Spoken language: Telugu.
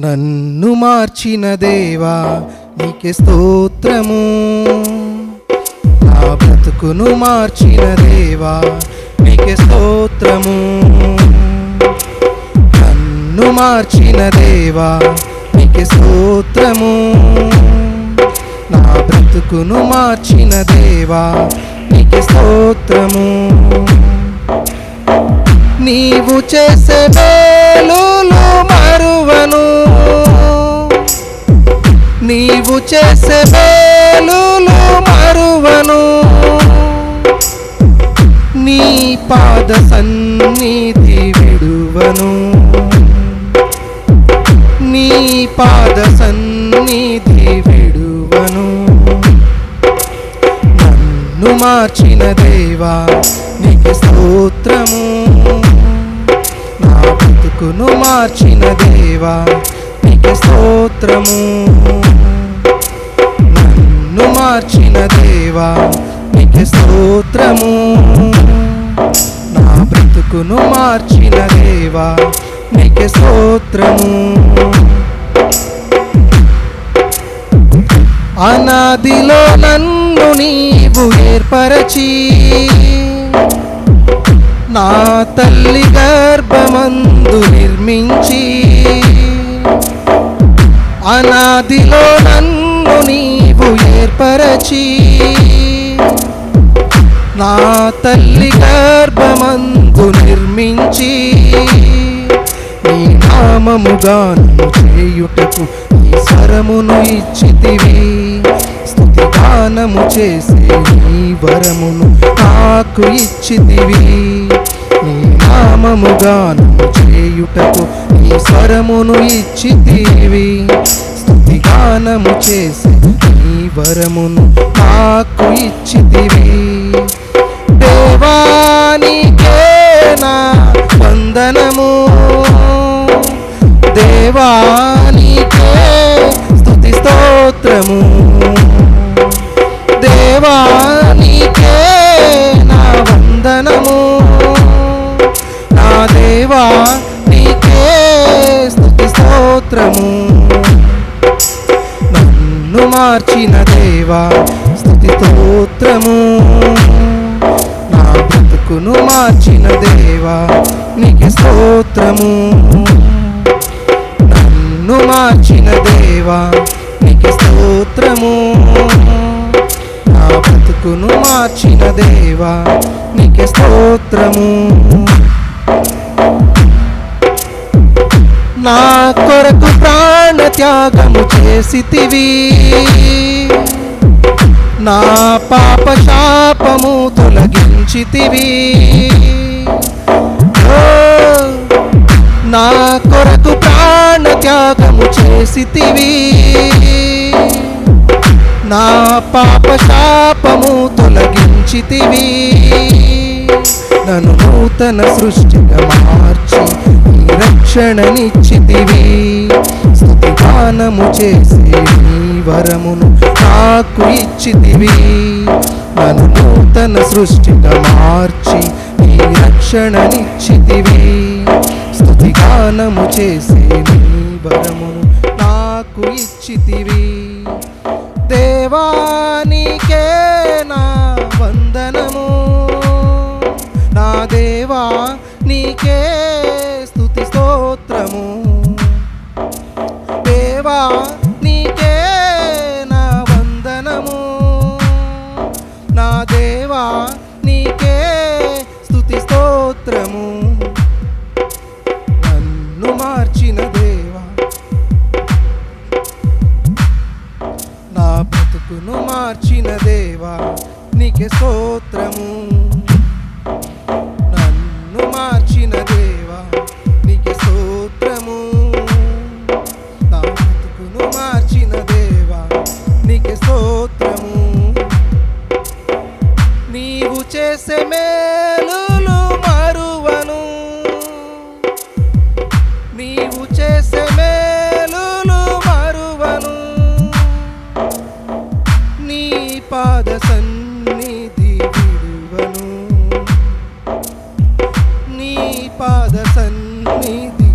నన్ను మార్చిన దేవా నీకే స్తోత్రము. నా బ్రతుకును మార్చిన దేవా నీకే స్తోత్రము. నన్ను మార్చిన దేవా నీకే స్తోత్రము. నా బ్రతుకును మార్చిన దేవా నీకే స్తోత్రము. నీవు చేసే మేలులు మరువను నీవు చేసే మేలులు మరువను. నీ పాద సన్నిధి విడువను. నీ పాద సన్నిధి విడువను. నన్ను మార్చిన దేవా నీకు స్తోత్రము. నా బ్రతుకును మార్చిన దేవా నీకు స్తోత్రము. నన్ను మార్చిన దేవా నీకు స్తోత్రము. నా బ్రతుకును మార్చిన దేవా నీకు స్తోత్రము. అనాదిలో నన్ను నీవు ఏర్పరచి నా తల్లి గర్భమందు నిర్మించి అనాదిలో నన్ను నీవు ఏర్పరచి నా తల్లి గర్భమందు నిర్మించి నీ నామముగాను చేయుటకు నీ స్వరమును ఇచ్చితివి. స్థుతిగానము చేసే నీ వరమును నాకు ఇచ్చితివి. నామముగాను చేయుటకు నీ స్వరమును ఇచ్చితివి. స్తుతి గానము చేసే నీ వరమును నాకు ఇచ్చితివి. దేవానికే నా వందనము. దేవానికే స్తుతి స్తోత్రము. దేవా దేవా నీకే స్తుతి స్తోత్రము. నన్ను మార్చిన దేవా స్థుతి స్తోత్రము. నా బ్రతుకును మార్చిన దేవా నీకు స్తోత్రము. నన్ను మార్చిన దేవా నీకు స్తోత్రము. నా బ్రతుకును మార్చిన దేవా నీకు స్తోత్రము. నా కొరకు ప్రాణ త్యాగము చేసితివి. నా పాప శాపము తొలగించితివి. నా కొరకు ప్రాణ త్యాగము చేసితివి. నా పాప శాపము తొలగించితివి. నన్ను నూతన సృష్టిగా మార్చి రక్షణనిచ్చితివి స్థుతిగానము చేసి నీ వరమును నాకు ఇచ్చితివి. నన్ను నూతన సృష్టిగా మార్చి నీ రక్షణనిచ్చితివి. స్థుతిగానము చేసి నీ వరమును నాకు ఇచ్చితివి. దేవానికే నా వందనము. నా దేవా నీకే స్థుతి స్తోత్రము దేవా నీకే నా వందనము. నా దేవా నీకే స్థుతి స్తోత్రము. నన్ను మార్చిన దేవా నా బ్రతుకును మార్చిన దేవా నీకే స్తోత్రము. చేసే మేలులు మరువను. నీవు చేసే మేలులు మరువను. నీ పాద సన్నిధి విడువను. నీ పాద సన్నిధి